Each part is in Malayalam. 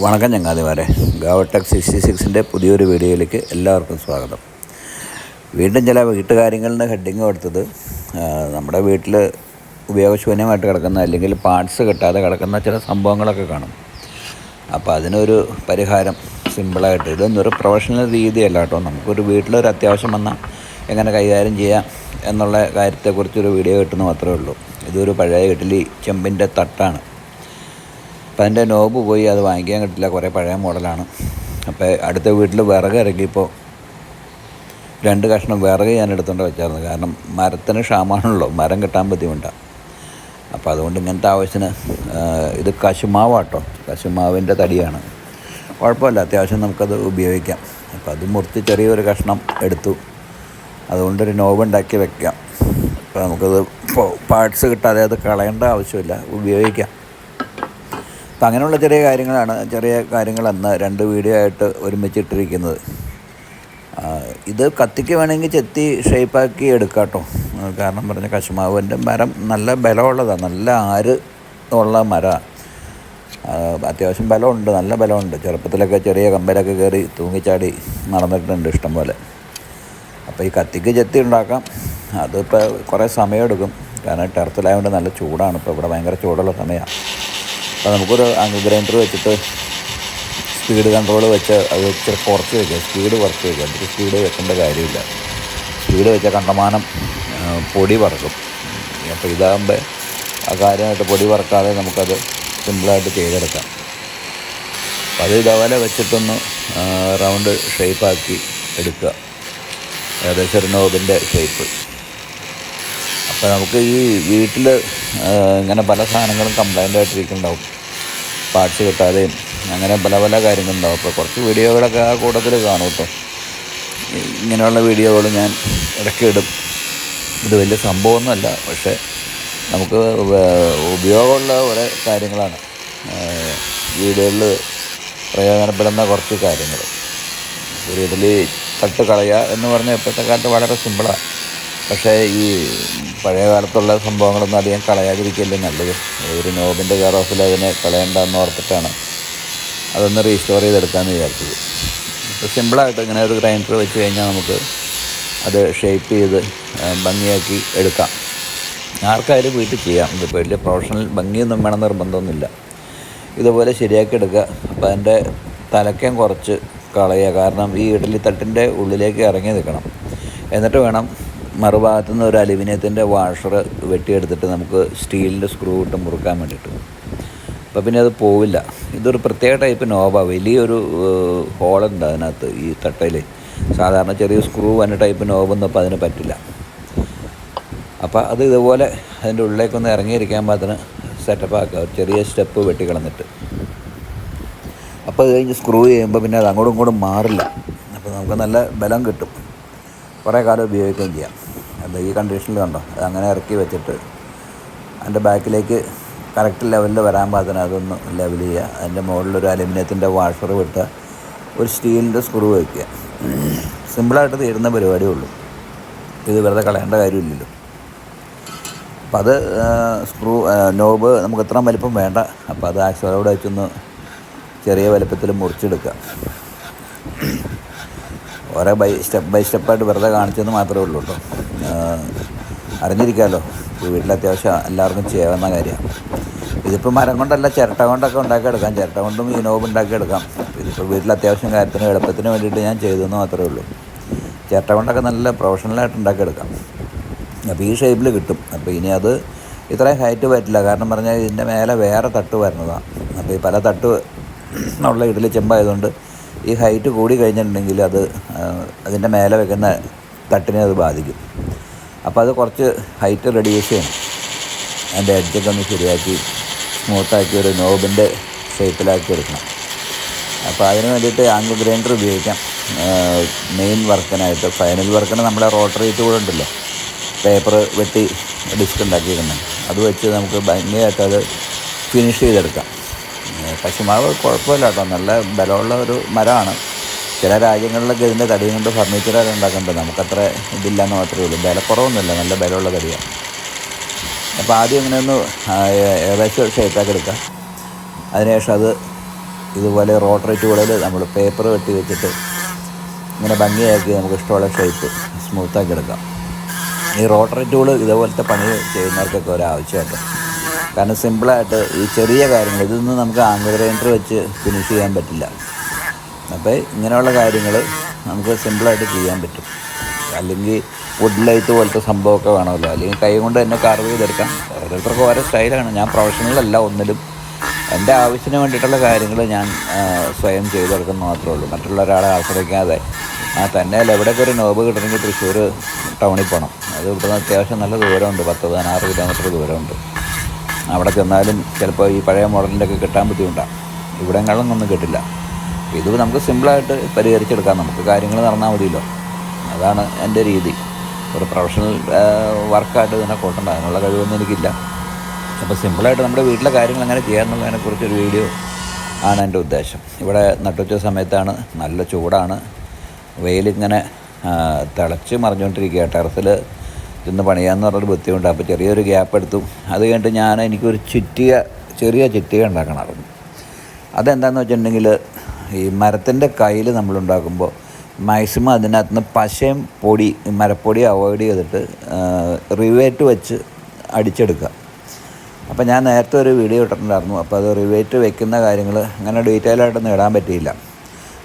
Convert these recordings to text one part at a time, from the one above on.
വണക്കം ചങ്ങാതിമാരെ. ഗാവടെക് സിക്സ്റ്റി സിക്സിന്റെ പുതിയൊരു വീഡിയോയിലേക്ക് എല്ലാവർക്കും സ്വാഗതം. വീണ്ടും ചില വീട്ടുകാര്യങ്ങളുടെ ഹെഡിങ് കൊടുത്തത് നമ്മുടെ വീട്ടിൽ ഉപയോഗശൂന്യമായിട്ട് കിടക്കുന്ന അല്ലെങ്കിൽ പാർട്സ് കിട്ടാതെ കിടക്കുന്ന ചില സംഭവങ്ങളൊക്കെ കാണും. അപ്പോൾ അതിനൊരു പരിഹാരം സിമ്പിളായിട്ട് ഇതൊന്നും ഒരു പ്രൊഫഷണൽ രീതിയല്ല കേട്ടോ. നമുക്കൊരു വീട്ടിലൊരു അത്യാവശ്യം വന്നാൽ എങ്ങനെ കൈകാര്യം ചെയ്യാം എന്നുള്ള കാര്യത്തെക്കുറിച്ചൊരു വീഡിയോ കിട്ടുന്ന മാത്രമേ ഉള്ളൂ. ഇതൊരു പഴയ ഇഡ്ഡലി ചെമ്പിന്റെ തട്ടാണ്. അപ്പം അതിന്റെ നോബ് പോയി അത് വാങ്ങിക്കാൻ കിട്ടില്ല. കുറേ പഴയ മോഡലാണ്. അപ്പോൾ അടുത്ത വീട്ടിൽ വിറക് ഇറക്കിയപ്പോൾ രണ്ട് കഷ്ണം വിറക് ഞാൻ എടുത്തുകൊണ്ട് വെച്ചായിരുന്നു. കാരണം മരത്തിന് ക്ഷാമമാണല്ലോ. മരം കിട്ടാൻ ബുദ്ധിമുട്ടാണ്. അപ്പോൾ അതുകൊണ്ട് ഇങ്ങനത്തെ ആവശ്യത്തിന് ഇത് കശുമാവാട്ടോ. കശുമാവിന്റെ തടിയാണ്. കുഴപ്പമില്ല. അത്യാവശ്യം നമുക്കത് ഉപയോഗിക്കാം. അപ്പോൾ അത് മുറിച്ച് ചെറിയൊരു കഷ്ണം എടുത്തു. അതുകൊണ്ടൊരു നോബ് ഉണ്ടാക്കി വെക്കാം. അപ്പോൾ നമുക്കത് പാർട്സ് കിട്ടാതെ അത് കളയേണ്ട ആവശ്യമില്ല. ഉപയോഗിക്കാം. അപ്പം അങ്ങനെയുള്ള ചെറിയ കാര്യങ്ങളാണ് ചെറിയ കാര്യങ്ങൾ അന്ന് രണ്ട് വീഡിയോ ആയിട്ട് ഒരുമിച്ചിട്ടിരിക്കുന്നത്. ഇത് കത്തിക്ക് വേണമെങ്കിൽ ചെത്തി ഷേപ്പാക്കി എടുക്കാം കേട്ടോ കാരണം പറഞ്ഞ കശുമാവിന്റെ മരം നല്ല ബലമുള്ളതാണ് നല്ല ആര് ഉള്ള മരമാണ് അത്യാവശ്യം ബലമുണ്ട് നല്ല ബലമുണ്ട്. ചെറുപ്പത്തിലൊക്കെ ചെറിയ കമ്പലൊക്കെ കയറി തൂങ്ങിച്ചാടി നടന്നിട്ടുണ്ട് ഇഷ്ടം പോലെ. അപ്പോൾ ഈ കത്തിക്ക് ചെത്തി ഉണ്ടാക്കാം. അതിപ്പോൾ കുറേ സമയമെടുക്കും. കാരണം ടെറത്തിലായതുകൊണ്ട് നല്ല ചൂടാണ്. ഇപ്പോൾ ഇവിടെ ഭയങ്കര ചൂടുള്ള സമയമാണ്. അപ്പോൾ നമുക്കൊരു ഗ്രൈൻഡർ വെച്ചിട്ട് സ്പീഡ് കൺട്രോൾ വെച്ച് അത് ഇച്ചിരി കുറച്ച് വയ്ക്കുക സ്പീഡ് കുറച്ച് വയ്ക്കുക എന്നിട്ട് സ്പീഡ് വെക്കേണ്ട കാര്യമില്ല. സ്പീഡ് വെച്ചാൽ കണ്ടമാനം പൊടി പറക്കും അപ്പോൾ ഇതാകുമ്പോൾ ആ കാര്യമായിട്ട് പൊടി പറക്കാതെ നമുക്കത് സിമ്പിളായിട്ട് ചെയ്തെടുക്കാം. അത് ഇതേപോലെ വെച്ചിട്ടൊന്ന് റൗണ്ട് ഷേപ്പാക്കി എടുക്കുക. ഏകദേശം ഒരു നോബിന്റെ ഷേപ്പ് അപ്പോൾ നമുക്ക് ഈ വീട്ടിൽ ഇങ്ങനെ പല സാധനങ്ങളും കംപ്ലൈന്റ് ആയിട്ടിരിക്കുന്നുണ്ടാവും. പാർട്സ് കിട്ടാതെയും അങ്ങനെ പല പല കാര്യങ്ങളുണ്ടാവും. അപ്പോൾ കുറച്ച് വീഡിയോകളൊക്കെ ആ കൂട്ടത്തിൽ കാണും കേട്ടോ ഇങ്ങനെയുള്ള വീഡിയോകൾ ഞാൻ ഇടയ്ക്ക് ഇടും. ഇത് വലിയ സംഭവമൊന്നുമല്ല. പക്ഷേ നമുക്ക് ഉപയോഗമുള്ള കുറേ കാര്യങ്ങളാണ്. വീടുകളിൽ പ്രയോജനപ്പെടുന്ന കുറച്ച് കാര്യങ്ങൾ. ഒരു ഇതിൽ തട്ട് കളയുക എന്ന് പറഞ്ഞാൽ ഇപ്പോഴത്തെ കാലത്ത് വളരെ സിമ്പിളാണ്. പക്ഷേ ഈ പഴയ കാലത്തുള്ള സംഭവങ്ങളൊന്നും അധികം കളയാതിരിക്കുകയല്ലേ നല്ലത്. ഒരു നോബിന്റെ കെയർ ഓഫിൽ അതിനെ കളയണ്ടെന്ന് ഓർത്തിട്ടാണ് അതൊന്ന് റീസ്റ്റോർ ചെയ്തെടുക്കാമെന്ന് വിചാരിച്ചത്. ഇപ്പോൾ സിമ്പിളായിട്ട് ഇങ്ങനെ ഒരു ഗ്രൈൻഡർ വെച്ച് കഴിഞ്ഞാൽ നമുക്ക് അത് ഷേപ്പ് ചെയ്ത് ഭംഗിയാക്കി എടുക്കാം. ആർക്കായാലും വീട്ടിൽ ചെയ്യാം. ഇതിപ്പോൾ വലിയ പ്രൊഫഷണൽ ഭംഗിയൊന്നും വേണം നിർബന്ധമൊന്നുമില്ല. ഇതുപോലെ ശരിയാക്കി എടുക്കുക. അപ്പോൾ അതിന്റെ തലക്കം കുറച്ച് കളയുക. കാരണം ഈ ഇഡലി തട്ടിന്റെ ഉള്ളിലേക്ക് ഇറങ്ങി നിൽക്കണം. എന്നിട്ട് വേണം മറുഭാഗത്തു നിന്ന് ഒരു അലുമിനിയത്തിന്റെ വാഷർ വെട്ടിയെടുത്തിട്ട് നമുക്ക് സ്റ്റീലിന്റെ സ്ക്രൂ ഇട്ട് മുറുക്കാൻ വേണ്ടിയിട്ട്. അപ്പോൾ പിന്നെ അത് പോവില്ല. ഇതൊരു പ്രത്യേക ടൈപ്പ് നോബ വലിയൊരു ഹോളുണ്ട് അതിനകത്ത് ഈ തട്ടയിൽ സാധാരണ ചെറിയ സ്ക്രൂ വന്ന ടൈപ്പ് നോബൊന്നും അപ്പോൾ അതിന് പറ്റില്ല. അപ്പോൾ അത് ഇതുപോലെ അതിന്റെ ഉള്ളിലേക്കൊന്ന് ഇറങ്ങിയിരിക്കാൻ പാകത്തിന് സെറ്റപ്പ് ആക്കുക. ഒരു ചെറിയ സ്റ്റെപ്പ് വെട്ടിക്കളഞ്ഞിട്ട്. അപ്പോൾ അത് കഴിഞ്ഞ് സ്ക്രൂ ചെയ്യുമ്പോൾ പിന്നെ അത് അങ്ങോട്ടും ഇങ്ങോട്ടും മാറില്ല. അപ്പോൾ നമുക്ക് നല്ല ബലം കിട്ടും. കുറേ കാലം ഉപയോഗിക്കുകയും ചെയ്യാം. അത് ഈ കണ്ടീഷനിൽ കണ്ടോ? അങ്ങനെ ഇറക്കി വെച്ചിട്ട് അതിന്റെ ബാക്കിലേക്ക് കറക്റ്റ് ലെവലിൽ വരാൻ പാകത്തിന് അതൊന്ന് ലെവൽ ചെയ്യുക. അതിന്റെ ഒരു അലുമിനിയത്തിന്റെ വാഷർ വിട്ട് ഒരു സ്റ്റീലിന്റെ സ്ക്രൂ വയ്ക്കുക സിമ്പിളായിട്ട് തീരുന്ന പരിപാടിയേ ഉള്ളൂ. ഇത് വെറുതെ കളയേണ്ട കാര്യമില്ലല്ലോ. അപ്പോൾ അത് സ്ക്രൂ നോബ് നമുക്ക് ഇത്ര വലിപ്പം വേണ്ട. അപ്പോൾ അത് ആക്സലോടെ വെച്ചൊന്ന് ചെറിയ വലിപ്പത്തിൽ മുറിച്ചെടുക്കുക. ഓരോ ബൈ സ്റ്റെപ്പ് ബൈ സ്റ്റെപ്പായിട്ട് വെറുതെ കാണിച്ചെന്ന് മാത്രമേ ഉള്ളൂ കേട്ടോ. അറിഞ്ഞിരിക്കാമല്ലോ ഈ വീട്ടിൽ അത്യാവശ്യം എല്ലാവർക്കും ചെയ്യാവുന്ന കാര്യമാണ് ഇതിപ്പോൾ മരം കൊണ്ടല്ല ചിരട്ട കൊണ്ടൊക്കെ ഉണ്ടാക്കിയെടുക്കാം. ചിരട്ട കൊണ്ടും ഈ നോബ് ഉണ്ടാക്കിയെടുക്കാം. ഇതിപ്പോൾ വീട്ടിൽ അത്യാവശ്യം കാര്യത്തിന് എളുപ്പത്തിന് വേണ്ടിയിട്ട് ഞാൻ ചെയ്തെന്ന് മാത്രമേ ഉള്ളൂ. ചിരട്ട കൊണ്ടൊക്കെ നല്ല പ്രൊഫഷണലായിട്ട് ഉണ്ടാക്കിയെടുക്കാം. അപ്പോൾ ഈ ഷേപ്പിൽ കിട്ടും. അപ്പോൾ ഇനി അത് ഇത്രയും ഹൈറ്റ് പറ്റില്ല. കാരണം പറഞ്ഞാൽ ഇതിന്റെ മേലെ വേറെ തട്ട് വരുന്നതാണ് അപ്പോൾ ഈ പല തട്ട് ഉള്ള ഇഡലി ചെമ്പായതുകൊണ്ട് ഈ ഹൈറ്റ് കൂടി കഴിഞ്ഞിട്ടുണ്ടെങ്കിൽ അത് അതിന്റെ മേലെ വെക്കുന്ന തട്ടിനെ അത് ബാധിക്കും. അപ്പോൾ അത് കുറച്ച് ഹൈറ്റ് റെഡ്യൂസ് ചെയ്യണം. അതിന്റെ എഡ്ജൊക്കെ ഒന്ന് ശരിയാക്കി സ്മൂത്താക്കി ഒരു നോബിന്റെ ഷേപ്പിലാക്കി എടുക്കണം. അപ്പോൾ അതിന് വേണ്ടിയിട്ട് ആംഗിൾ ഗ്രൈൻഡർ ഉപയോഗിക്കാം. മെയിൻ വർക്കിനായിട്ട് ഫൈനൽ വർക്കിന് നമ്മുടെ റോട്ടറി കൂടെ ഉണ്ടല്ലോ. പേപ്പർ വെട്ടി ഡിസ്ക് ഉണ്ടാക്കിയിരുന്നത് അത് വെച്ച് നമുക്ക് ഭംഗിയായിട്ട് അത് ഫിനിഷ് ചെയ്തെടുക്കാം. ഏ, കശുമാവ് കുഴപ്പമില്ല കേട്ടോ നല്ല ബലമുള്ള ഒരു മരമാണ്. ചില രാജ്യങ്ങളിലൊക്കെ ഇതിന്റെ തടിയും കൊണ്ട് ഫർണിച്ചറൊക്കെ ഉണ്ടാക്കുന്നുണ്ട്. നമുക്കത്ര ഇതില്ലെന്ന് മാത്രമേ ഉള്ളൂ. ബലക്കുറവൊന്നുമില്ല നല്ല ബലമുള്ള തടിയാണ്. അപ്പോൾ ആദ്യം ഇങ്ങനെ ഒന്ന് ആ, ഏ- ഏകദേശം ഷേപ്പാക്കി എടുക്കാം. അതിനുശേഷം അത് ഇതുപോലെ റോട്ടറി ടൂളിൽ നമ്മൾ പേപ്പർ വെട്ടി വെച്ചിട്ട് ഇങ്ങനെ ഭംഗിയാക്കി നമുക്ക് ഇഷ്ടമുള്ള ഷേപ്പ് സ്മൂത്താക്കി എടുക്കാം. ഈ റോട്ടറി ടൂൾ ഇതുപോലത്തെ പണി ചെയ്യുന്നവർക്കൊക്കെ ഒരു ആവശ്യമായിട്ട് കാരണം സിമ്പിളായിട്ട് ഈ ചെറിയ കാര്യങ്ങൾ ഇതൊന്നും നമുക്ക് ആംഗ് ഗ്രൈൻഡർ വെച്ച് ഫിനിഷ് ചെയ്യാൻ പറ്റില്ല. അപ്പോൾ ഇങ്ങനെയുള്ള കാര്യങ്ങൾ നമുക്ക് സിമ്പിളായിട്ട് ചെയ്യാൻ പറ്റും. അല്ലെങ്കിൽ വുഡ് ലൈറ്റ് പോലത്തെ സംഭവമൊക്കെ വേണമല്ലോ. അല്ലെങ്കിൽ കൈ കൊണ്ട് തന്നെ കാർവ് ചെയ്തെടുക്കാം. ഓരോരുത്തർക്ക് ഓരോ സ്റ്റൈലാണ്. ഞാൻ പ്രൊഫഷണലല്ല ഒന്നിലും. എന്റെ ആവശ്യത്തിന് വേണ്ടിയിട്ടുള്ള കാര്യങ്ങൾ ഞാൻ സ്വയം ചെയ്തെടുക്കുന്ന മാത്രമേ ഉള്ളൂ. മറ്റുള്ള ഒരാളെ ആശ്രയിക്കാതെ. ആ തന്നെ എവിടെയൊക്കെ ഒരു നോബ് കിട്ടണമെങ്കിൽ തൃശ്ശൂർ ടൗണിൽ പോകണം. അത് ഇവിടുന്ന് അത്യാവശ്യം നല്ല ദൂരമുണ്ട്. പത്ത് പതിനാറ് കിലോമീറ്റർ ദൂരമുണ്ട്. അവിടെ ചെന്നാലും ചിലപ്പോൾ ഈ പഴയ മോഡലിന്റെ ഒക്കെ കിട്ടാൻ ബുദ്ധിമുട്ടാണ്. ഇവിടെങ്ങളിലൊന്നും കിട്ടില്ല. ഇത് നമുക്ക് സിമ്പിളായിട്ട് പരിഹരിച്ചെടുക്കാം. നമുക്ക് കാര്യങ്ങൾ നടന്നാൽ മതിയല്ലോ. അതാണ് എന്റെ രീതി. ഒരു പ്രൊഫഷണൽ വർക്കായിട്ട് ഇതിനെ കൂട്ടണ്ട അതിനുള്ള കഴിവൊന്നും എനിക്കില്ല. അപ്പോൾ സിമ്പിളായിട്ട് നമ്മുടെ വീട്ടിലെ കാര്യങ്ങൾ എങ്ങനെ ചെയ്യാമെന്നുള്ളതിനെക്കുറിച്ചൊരു വീഡിയോ ആണ് എന്റെ ഉദ്ദേശം. ഇവിടെ നട്ടുച്ച സമയത്താണ്. നല്ല ചൂടാണ്. വെയിലിങ്ങനെ തിളച്ച് മറിഞ്ഞുകൊണ്ടിരിക്കുക ടെറസിൽ ഇന്ന് പണിയാന്ന് പറഞ്ഞൊരു ബുദ്ധിമുട്ട് അപ്പോൾ ചെറിയൊരു ഗ്യാപ്പ് എടുത്തു. അത് കഴിഞ്ഞിട്ട് ഞാൻ എനിക്കൊരു ചുറ്റിയ ചെറിയ ചിറ്റിക ഉണ്ടാക്കണമായിരുന്നു. അതെന്താണെന്ന് വെച്ചിട്ടുണ്ടെങ്കിൽ ഈ മരത്തിന്റെ കയ്യിൽ നമ്മൾ ഉണ്ടാക്കുമ്പോൾ മാക്സിമം അതിനകത്ത് നിന്ന് പശയും പൊടി മരപ്പൊടി അവോയ്ഡ് ചെയ്തിട്ട് റിവേറ്റ് വെച്ച് അടിച്ചെടുക്കുക. അപ്പോൾ ഞാൻ നേരത്തെ ഒരു വീഡിയോ ഇട്ടിട്ടുണ്ടായിരുന്നു. അപ്പോൾ അത് റിവേറ്റ് വെക്കുന്ന കാര്യങ്ങൾ അങ്ങനെ ഡീറ്റെയിൽ ആയിട്ടൊന്നും ഇടാൻ പറ്റിയില്ല.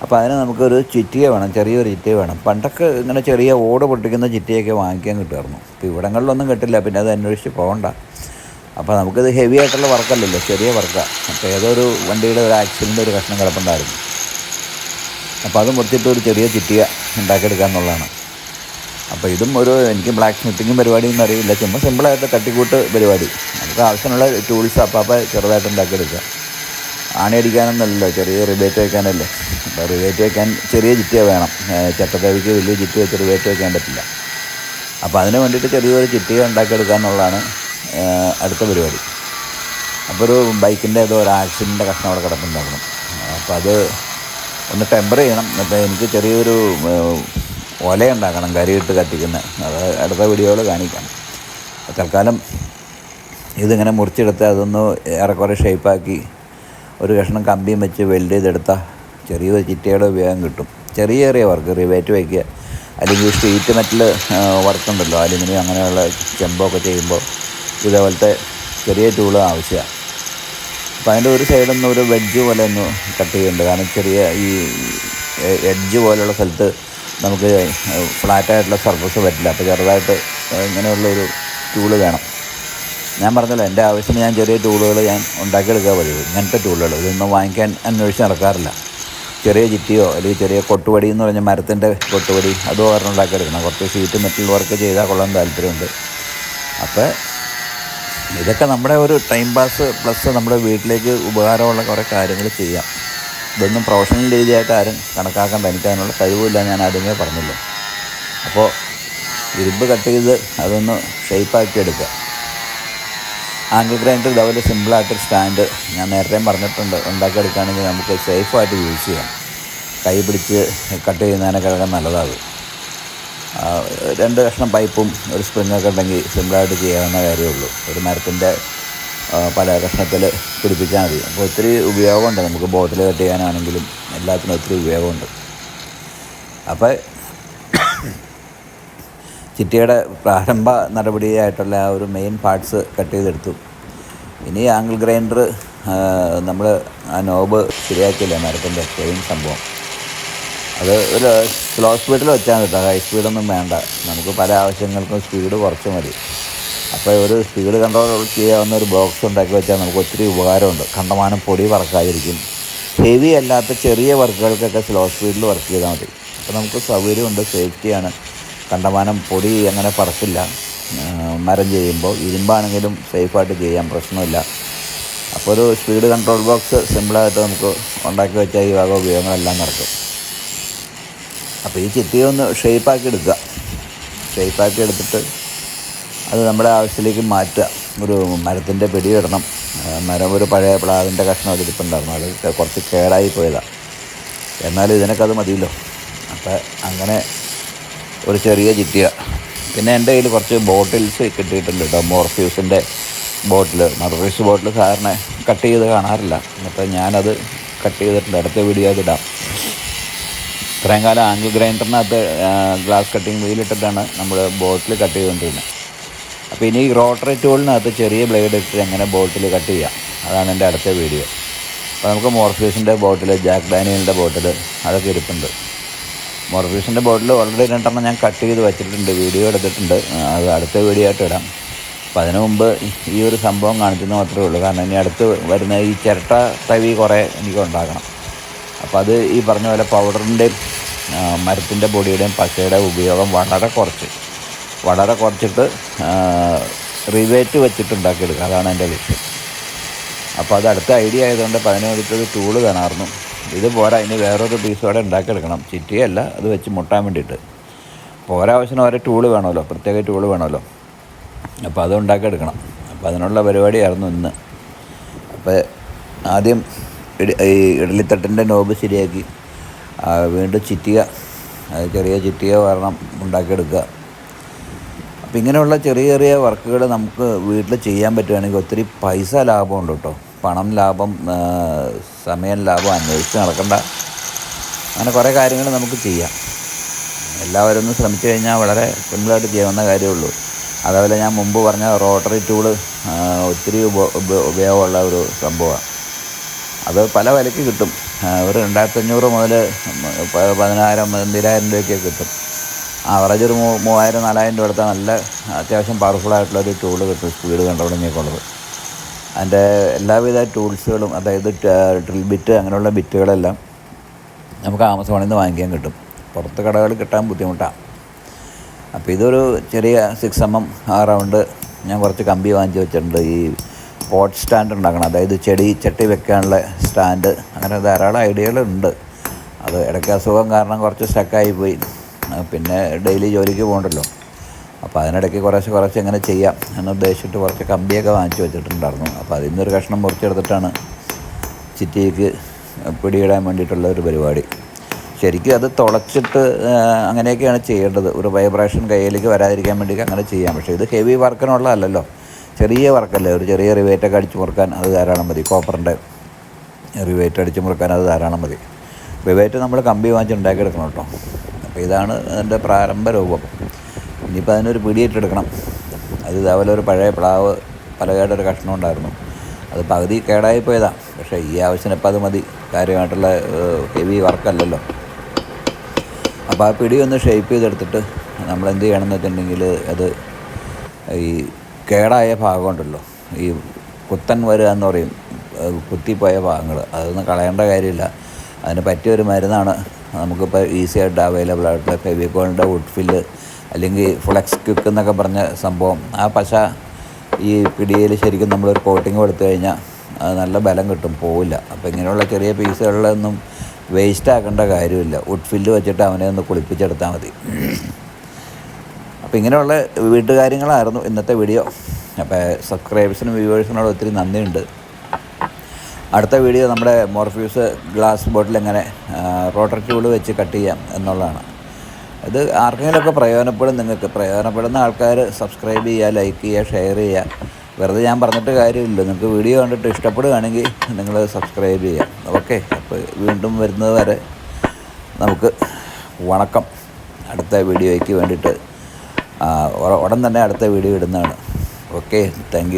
അപ്പോൾ അതിന് നമുക്കൊരു ചിറ്റിക വേണം ചെറിയൊരു ചിറ്റിക വേണം. പണ്ടൊക്കെ ഇങ്ങനെ ചെറിയ ഓട് പൊട്ടിക്കുന്ന ചിറ്റിയൊക്കെ വാങ്ങിക്കാൻ കിട്ടുമായിരുന്നു. ഇപ്പോൾ ഇവിടങ്ങളിലൊന്നും കിട്ടില്ല പിന്നെ അത് അന്വേഷിച്ച് പോകണ്ട. അപ്പോൾ നമുക്കിത് ഹെവി ആയിട്ടുള്ള വർക്കല്ലല്ലോ ചെറിയ വർക്കാണ് അപ്പോൾ ഏതോ ഒരു വണ്ടിയുടെ ഒരു ആക്സിഡന്റ് ഒരു കഷ്ണം കിടപ്പുണ്ടായിരുന്നു. അപ്പോൾ അത് മുറിച്ചിട്ട് ഒരു ചെറിയ ചിറ്റിയ ഉണ്ടാക്കിയെടുക്കുക എന്നുള്ളതാണ്. അപ്പോൾ ഇതും ഒരു എനിക്ക് ബ്ലാക്ക് സ്മിത്തിങ്ങും പരിപാടിയൊന്നും അറിയില്ല. ചുമ്മാ സിമ്പിളായിട്ട് തട്ടിക്കൂട്ട് പരിപാടി. നമുക്ക് ആവശ്യമുള്ള ടൂൾസ് അപ്പം ചെറുതായിട്ട് ഉണ്ടാക്കിയെടുക്കുക ആണി അടിക്കാനൊന്നുമല്ലല്ലോ ചെറിയ റിബേറ്റ് വയ്ക്കാനല്ലേ അപ്പോൾ റിവേറ്റ് വയ്ക്കാൻ ചെറിയ ചിറ്റിയ വേണം. ചട്ടത്തവിക്ക് വലിയ ചിറ്റി വെച്ച് റിവേറ്റ് വയ്ക്കാൻ പറ്റില്ല. അപ്പോൾ അതിന് വേണ്ടിയിട്ട് ചെറിയൊരു ചിറ്റിക ഉണ്ടാക്കിയെടുക്കുക എന്നുള്ളതാണ് അടുത്ത പരിപാടി. അപ്പോൾ ഒരു ബൈക്കിന്റെ ഏതോ ഒരു ആക്സിഡന്റിന്റെ കഷ്ണം അവിടെ കിടപ്പുണ്ടാക്കണം. അപ്പോൾ അത് ഒന്ന് ടെമ്പർ ചെയ്യണം. അപ്പോൾ എനിക്ക് ചെറിയൊരു ഒല ഉണ്ടാക്കണം കരിയിട്ട് കത്തിക്കുന്ന. അത് അടുത്ത വീഡിയോയിൽ കാണിക്കാം. തൽക്കാലം ഇതിങ്ങനെ മുറിച്ചെടുത്ത് അതൊന്ന് ഏറെക്കുറെ ഷേപ്പാക്കി ഒരു കഷ്ണം കമ്പിയും വെച്ച് വെൽഡ് ചെയ്തെടുത്താൽ ചെറിയൊരു ചിറ്റയുടെ ഉപയോഗം കിട്ടും. ചെറിയ ചെറിയ വർക്ക് റിവേറ്റ് വയ്ക്കുക അല്ലെങ്കിൽ സ്റ്റീറ്റ് മെറ്റൽ വർക്ക് ഉണ്ടല്ലോ. അലുമിനിയം അങ്ങനെയുള്ള ചെമ്പൊക്കെ ചെയ്യുമ്പോൾ ഇതേപോലത്തെ ചെറിയ ടൂൾ ആവശ്യമാണ്. അപ്പോൾ അതിന്റെ ഒരു സൈഡിൽ നിന്ന് ഒരു വെഡ്ജ് പോലെ ഒന്ന് കട്ട് ചെയ്യുന്നുണ്ട് കാരണം ചെറിയ ഈ എഡ്ജ് പോലെയുള്ള സ്ഥലത്ത് നമുക്ക് ഫ്ലാറ്റായിട്ടുള്ള സർഫസ് പറ്റില്ല. അപ്പോൾ ചെറുതായിട്ട് ഇങ്ങനെയുള്ളൊരു ടൂൾ വേണം. ഞാൻ പറഞ്ഞല്ലോ എന്റെ ആവശ്യത്തിന് ഞാൻ ചെറിയ ടൂളുകൾ ഞാൻ ഉണ്ടാക്കിയെടുക്കാൻ പതിവ്. ഇങ്ങനത്തെ ടൂളുകൾ ഇതൊന്നും വാങ്ങിക്കാൻ അന്വേഷിച്ച് നടക്കാറില്ല. ചെറിയ ചിറ്റിയോ അല്ലെങ്കിൽ ചെറിയ കൊട്ടുപടി എന്ന് പറഞ്ഞ മരത്തിന്റെ കൊട്ടുപടി അതും ഒരെണ്ണം ഉണ്ടാക്കിയെടുക്കണം. കുറച്ച് ഷീറ്റ് മെറ്റൽ വർക്ക് ചെയ്താൽ കൊള്ളാൻ താല്പര്യമുണ്ട്. അപ്പോൾ ഇതൊക്കെ നമ്മുടെ ഒരു ടൈം പാസ് പ്ലസ് നമ്മുടെ വീട്ടിലേക്ക് ഉപകാരമുള്ള കുറേ കാര്യങ്ങൾ ചെയ്യാം. ഇതൊന്നും പ്രൊഫഷണൽ രീതിയായിട്ട് ആരും കണക്കാക്കാൻ എനിക്ക് കഴിവില്ല ഞാൻ ആദ്യമേ പറഞ്ഞല്ലോ. അപ്പോൾ ഇരുമ്പ് കട്ട് ചെയ്ത് അതൊന്ന് ഷേപ്പാക്കി എടുക്കുക ആംഗിൾ ഗ്രൈൻഡർ ഇതേപോലെ സിമ്പിളായിട്ടൊരു സ്റ്റാൻഡ് ഞാൻ നേരത്തെ പറഞ്ഞിട്ടുണ്ട്. ഉണ്ടാക്കിയെടുക്കുകയാണെങ്കിൽ നമുക്ക് സേഫായിട്ട് യൂസ് ചെയ്യാം. കൈ പിടിച്ച് കട്ട് ചെയ്യുന്നതിനൊക്കെ നല്ലതാകും. രണ്ട് കഷ്ണം പൈപ്പും ഒരു സ്പ്രിങ്ങൊക്കെ ഉണ്ടെങ്കിൽ സിമ്പിളായിട്ട് ചെയ്യാവുന്ന കാര്യമുള്ളൂ ഒരു മരത്തിന്റെ പല കഷ്ണത്തിൽ പിടിപ്പിച്ചാൽ മതി. അപ്പോൾ ഒത്തിരി ഉപയോഗമുണ്ട്. നമുക്ക് ബോട്ടിൽ കട്ട് ചെയ്യാനാണെങ്കിലും എല്ലാത്തിനും ഒത്തിരി ഉപയോഗമുണ്ട്. അപ്പോൾ ചിറ്റിയുടെ പ്രാരംഭ നടപടിയായിട്ടുള്ള ആ ഒരു മെയിൻ പാർട്സ് കട്ട് ചെയ്തെടുത്തു. ഇനി ആംഗിൾ ഗ്രൈൻഡർ നമ്മൾ ആ നോബ് ശരിയാക്കിയില്ല മരത്തിന്റെ സെയിം സംഭവം. അത് ഒരു സ്ലോ സ്പീഡിൽ വെച്ചാൽ കേട്ടോ. ഹൈ സ്പീഡൊന്നും വേണ്ട. നമുക്ക് പല ആവശ്യങ്ങൾക്കും സ്പീഡ് കുറച്ച് മതി. അപ്പോൾ ഒരു സ്പീഡ് കൺട്രോൾ ചെയ്യാവുന്ന ഒരു ബോക്സ് ഉണ്ടാക്കി വെച്ചാൽ നമുക്ക് ഒത്തിരി ഉപകാരമുണ്ട്. കണ്ടമാനം പൊടി വറക്കാതിരിക്കും. ഹെവി അല്ലാത്ത ചെറിയ വർക്കുകൾക്കൊക്കെ സ്ലോ സ്പീഡിൽ വർക്ക് ചെയ്താൽ മതി. അപ്പോൾ നമുക്ക് സൗകര്യമുണ്ട് സേഫ്റ്റിയാണ് കണ്ടമാനം പൊടി അങ്ങനെ പറക്കില്ല മരം ചെയ്യുമ്പോൾ ഇരുമ്പാണെങ്കിലും സേഫായിട്ട് ചെയ്യാം പ്രശ്നമില്ല. അപ്പോൾ ഒരു സ്പീഡ് കൺട്രോൾ ബോക്സ് സിമ്പിളായിട്ട് നമുക്ക് ഉണ്ടാക്കി വെച്ചാൽ ഈ വക ഉപയോഗങ്ങളെല്ലാം നടക്കും. അപ്പോൾ ഈ ചിത്തിയെ ഒന്ന് ഷേപ്പാക്കി എടുക്കുക. ഷേപ്പാക്കി എടുത്തിട്ട് അത് നമ്മുടെ ആവശ്യത്തിലേക്ക് മാറ്റുക. ഒരു മരത്തിന്റെ പിടിയിടണം മരം ഒരു പഴയ പ്ലാവിന്റെ കഷ്ണം അതിരിപ്പുണ്ടായിരുന്നു അത് കുറച്ച് കേടായി പോയതാണ് എന്നാലും ഇതിനൊക്കെ അത് മതിയല്ലോ. അപ്പോൾ അങ്ങനെ ഒരു ചെറിയ ചിറ്റിയ പിന്നെ എന്റെ കയ്യിൽ കുറച്ച് ബോട്ടിൽസ് കിട്ടിയിട്ടുണ്ട് കേട്ടോ മോർഫ്യൂസിന്റെ ബോട്ടിൽ മർഫ്യൂസ് ബോട്ടിൽ സാറിനെ കട്ട് ചെയ്ത് കാണാറില്ല. അപ്പോൾ ഞാനത് കട്ട് ചെയ്തിട്ടുണ്ട്. അടുത്ത വീഡിയോ അതിടാം ഇത്രയും കാലം ആംഗിൾ ഗ്രൈൻഡറിനകത്ത് ഗ്ലാസ് കട്ടിങ് വീലിട്ടിട്ടാണ് നമ്മൾ ബോട്ടിൽ കട്ട് ചെയ്തുകൊണ്ടിരുന്നത് അപ്പോൾ ഇനി റോട്ടറി ടൂളിനകത്ത് ചെറിയ ബ്ലേഡ് ഇട്ടിട്ട് എങ്ങനെ ബോട്ടിൽ കട്ട് ചെയ്യാം. അതാണ് എന്റെ അടുത്ത വീഡിയോ അപ്പോൾ നമുക്ക് മോർഫീസിന്റെ ബോട്ടിൽ ജാക്ക് ഡാനിയലിന്റെ ബോട്ടിൽ അതൊക്കെ ഇരിപ്പുണ്ട്. മോർഫീസിന്റെ ബോട്ടിൽ ഓൾറെഡി രണ്ടെണ്ണം ഞാൻ കട്ട് ചെയ്ത് വെച്ചിട്ടുണ്ട് വീഡിയോ എടുത്തിട്ടുണ്ട്. അത് അടുത്ത വീഡിയോ ആയിട്ട് ഇടാം. അപ്പോൾ അതിനു മുമ്പ് ഈ ഒരു സംഭവം കാണിച്ചെന്ന് മാത്രമേ ഉള്ളൂ. കാരണം ഇനി അടുത്ത് വരുന്ന ഈ ചിരട്ട തവി കുറേ എനിക്ക് ഉണ്ടാക്കണം. അപ്പോൾ അത് ഈ പറഞ്ഞ പോലെ പൗഡറിന്റെയും മരത്തിന്റെ പൊടിയുടെയും പശയുടെ ഉപയോഗം വളരെ കുറച്ച്. വളരെ കുറച്ചിട്ട് റിവേറ്റ് വെച്ചിട്ട് ഉണ്ടാക്കിയെടുക്കുക അതാണ് എന്റെ ലക്ഷ്യം. അപ്പോൾ അത് അടുത്ത ഐഡിയ ആയതുകൊണ്ട് വേണ്ടിയിട്ടൊരു ടൂൾ വേണമായിരുന്നു ഇത് പോരാ ഇനി വേറൊരു പീസ് കൂടെ ഉണ്ടാക്കിയെടുക്കണം. ചിറ്റിയല്ല അത് വെച്ച് മുട്ടാൻ വേണ്ടിയിട്ട്. പോരാവശ്യം ഓരോ ടൂൾ വേണമല്ലോ പ്രത്യേക ടൂൾ വേണമല്ലോ. അപ്പോൾ അത് ഉണ്ടാക്കിയെടുക്കണം. അപ്പോൾ അതിനുള്ള പരിപാടിയായിരുന്നു ഇന്ന്. അപ്പോൾ ആദ്യം ഈ ഇഡലിത്തട്ടിന്റെ നോബ് ശരിയാക്കി. വീണ്ടും ചിറ്റിക അത് ചെറിയ ചിറ്റിക വരണം ഉണ്ടാക്കിയെടുക്കുക. അപ്പോൾ ഇങ്ങനെയുള്ള ചെറിയ ചെറിയ വർക്കുകൾ നമുക്ക് വീട്ടിൽ ചെയ്യാൻ പറ്റുകയാണെങ്കിൽ ഒത്തിരി പൈസ ലാഭമുണ്ട് കേട്ടോ. പണം ലാഭം സമയം ലാഭം അന്വേഷിച്ച് നടക്കണ്ട. അങ്ങനെ കുറേ കാര്യങ്ങൾ നമുക്ക് ചെയ്യാം. എല്ലാവരും ഒന്ന് ശ്രമിച്ചു കഴിഞ്ഞാൽ വളരെ സിമ്പിളായിട്ട് ചെയ്യാവുന്ന കാര്യമുള്ളൂ അതേപോലെ ഞാൻ മുമ്പ് പറഞ്ഞ റോട്ടറി ടൂൾ ഒത്തിരി ഉപ- ഉപ- ഉപയോഗമുള്ള ഒരു സംഭവമാണ്. അത് പല വിലയ്ക്ക് കിട്ടും. ഒരു രണ്ടായിരത്തഞ്ഞൂറ് മുതൽ പതിനായിരം പതിനായിരം രൂപയ്ക്ക് കിട്ടും. ആവറേജ് ഒരു മൂവായിരം നാലായിരം രൂപ എടുത്താൽ നല്ല അത്യാവശ്യം പവർഫുൾ ആയിട്ടുള്ള ഒരു ടൂൾ കിട്ടും സ്പീഡ് കണ്ടുപിടിഞ്ഞേക്കുള്ളത് അതിന്റെ എല്ലാവിധ ടൂൾസുകളും അതായത് ഡ്രിൽ ബിറ്റ് അങ്ങനെയുള്ള ബിറ്റുകളെല്ലാം നമുക്ക് ആമസോണിൽ നിന്ന് വാങ്ങിക്കാൻ കിട്ടും. പുറത്ത് കടകളിൽ കിട്ടാൻ ബുദ്ധിമുട്ടാണ്. അപ്പോൾ ഇതൊരു ചെറിയ സിക്സ് എം എം ആ റൗണ്ട് ഞാൻ കുറച്ച് കമ്പി വാങ്ങിച്ച് വെച്ചിട്ടുണ്ട്. ഈ പോട്ട് സ്റ്റാൻഡ് ഉണ്ടാക്കണം. അതായത് ചെടി ചട്ടി വെക്കാനുള്ള സ്റ്റാൻഡ് അങ്ങനെ ധാരാളം ഐഡിയകളുണ്ട്. അത് ഇടയ്ക്ക് അസുഖം കാരണം കുറച്ച് സ്റ്റക്കായി പോയി. പിന്നെ ഡെയിലി ജോലിക്ക് പോകണ്ടല്ലോ. അപ്പോൾ അതിനിടയ്ക്ക് കുറച്ച് കുറച്ച് എങ്ങനെ ചെയ്യാം എന്ന് ഉദ്ദേശിച്ചിട്ട് കുറച്ച് കമ്പിയൊക്കെ വാങ്ങിച്ചു വെച്ചിട്ടുണ്ടായിരുന്നു. അപ്പോൾ അതിൽ നിന്നൊരു കഷ്ണം മുറിച്ചെടുത്തിട്ടാണ് ചിറ്റിക്ക് പിടിയിടാൻ വേണ്ടിയിട്ടുള്ള ഒരു പരിപാടി. ശരിക്കും അത് തുളച്ചിട്ട് അങ്ങനെയൊക്കെയാണ് ചെയ്യേണ്ടത്. ഒരു വൈബ്രേഷൻ കയ്യിലേക്ക് വരാതിരിക്കാൻ വേണ്ടി അങ്ങനെ ചെയ്യാം. പക്ഷേ ഇത് ഹെവി വർക്കിനുള്ളതല്ലല്ലോ. ചെറിയ വർക്കല്ലേ. ഒരു ചെറിയ റിവേറ്റൊക്കെ അടിച്ച് മുറുക്കാൻ അത് ധാരാളം മതി. കോപ്പറിന്റെ റിവേറ്റ് അടിച്ച് മുറുക്കാൻ അത് ധാരാളം മതി. റിവേറ്റ് നമ്മൾ കമ്പി വാങ്ങിച്ച് ഉണ്ടാക്കിയെടുക്കണം കേട്ടോ. അപ്പോൾ ഇതാണ് അതിന്റെ പ്രാരംഭ രൂപം. ഇനിയിപ്പോൾ അതിനൊരു പിടിയിട്ടെടുക്കണം അത് ഇതേപോലെ ഒരു പഴയ പ്ലാവ് പലകയുടെ ഒരു കഷ്ണം ഉണ്ടായിരുന്നു. അത് പകുതി കേടായി പോയതാണ് പക്ഷേ ഈ ആവശ്യത്തിന് ഇപ്പം അത് മതി. കാര്യമായിട്ടുള്ള ഹെവി വർക്കല്ലല്ലോ അപ്പോൾ ആ പിടി ഒന്ന് ഷേപ്പ് ചെയ്തെടുത്തിട്ട് നമ്മൾ എന്ത് ചെയ്യണമെന്ന് വെച്ചിട്ടുണ്ടെങ്കിൽ അത് ഈ കേടായ ഭാഗമുണ്ടല്ലോ ഈ കുത്തൻ വരിക എന്ന് പറയും. കുത്തിപ്പോയ ഭാഗങ്ങൾ. അതൊന്നും കളയേണ്ട കാര്യമില്ല. അതിന് പറ്റിയൊരു മരുന്നാണ്. നമുക്കിപ്പോൾ ഈസി ആയിട്ട് അവൈലബിൾ ആയിട്ടുള്ള ഫെവിക്കോളിന്റെ വുഡ് ഫില്ല് അല്ലെങ്കിൽ ഫ്ലെക്സ് ക്വിക്ക് എന്നൊക്കെ പറഞ്ഞ സംഭവം. ആ പശ ഈ പിടിയിൽ ശരിക്കും നമ്മളൊരു കോട്ടിങ് കൊടുത്തു കഴിഞ്ഞാൽ അത് നല്ല ബലം കിട്ടും പോവില്ല. അപ്പോൾ ഇങ്ങനെയുള്ള ചെറിയ പീസുകളിലൊന്നും വേസ്റ്റ് ആക്കേണ്ട കാര്യമില്ല. വുഡ് ഫില്ല് വെച്ചിട്ട് അവനെ ഒന്ന് കുളിപ്പിച്ചെടുത്താൽ മതി. അപ്പോൾ ഇങ്ങനെയുള്ള വീട്ടുകാര്യങ്ങളായിരുന്നു ഇന്നത്തെ വീഡിയോ അപ്പോൾ സബ്സ്ക്രൈബേഴ്സിനും വ്യൂവേഴ്സിനോട് ഒത്തിരി നന്ദിയുണ്ട്. അടുത്ത വീഡിയോ നമ്മുടെ മോർഫ്യൂസ് ഗ്ലാസ് ബോട്ടിൽ എങ്ങനെ റോട്ടർ ട്യൂബ് വെച്ച് കട്ട് ചെയ്യാം എന്നുള്ളതാണ്. ഇത് ആർക്കെങ്കിലുമൊക്കെ പ്രയോജനപ്പെടും നിങ്ങൾക്ക്. പ്രയോജനപ്പെടുന്ന ആൾക്കാർ സബ്സ്ക്രൈബ് ചെയ്യുക ലൈക്ക് ചെയ്യുക ഷെയർ ചെയ്യുക. വെറുതെ ഞാൻ പറഞ്ഞിട്ട് കാര്യമില്ല നിങ്ങൾക്ക് വീഡിയോ കണ്ടിട്ട് ഇഷ്ടപ്പെടുകയാണെങ്കിൽ നിങ്ങൾ സബ്സ്ക്രൈബ് ചെയ്യാം ഓക്കെ അപ്പോൾ വീണ്ടും വരുന്നത് വരെ നമുക്ക് വണക്കം അടുത്ത വീഡിയോയ്ക്ക് വേണ്ടിയിട്ട് ഉടൻ തന്നെ അടുത്ത വീഡിയോ ഇടുന്നതാണ്. Okay thank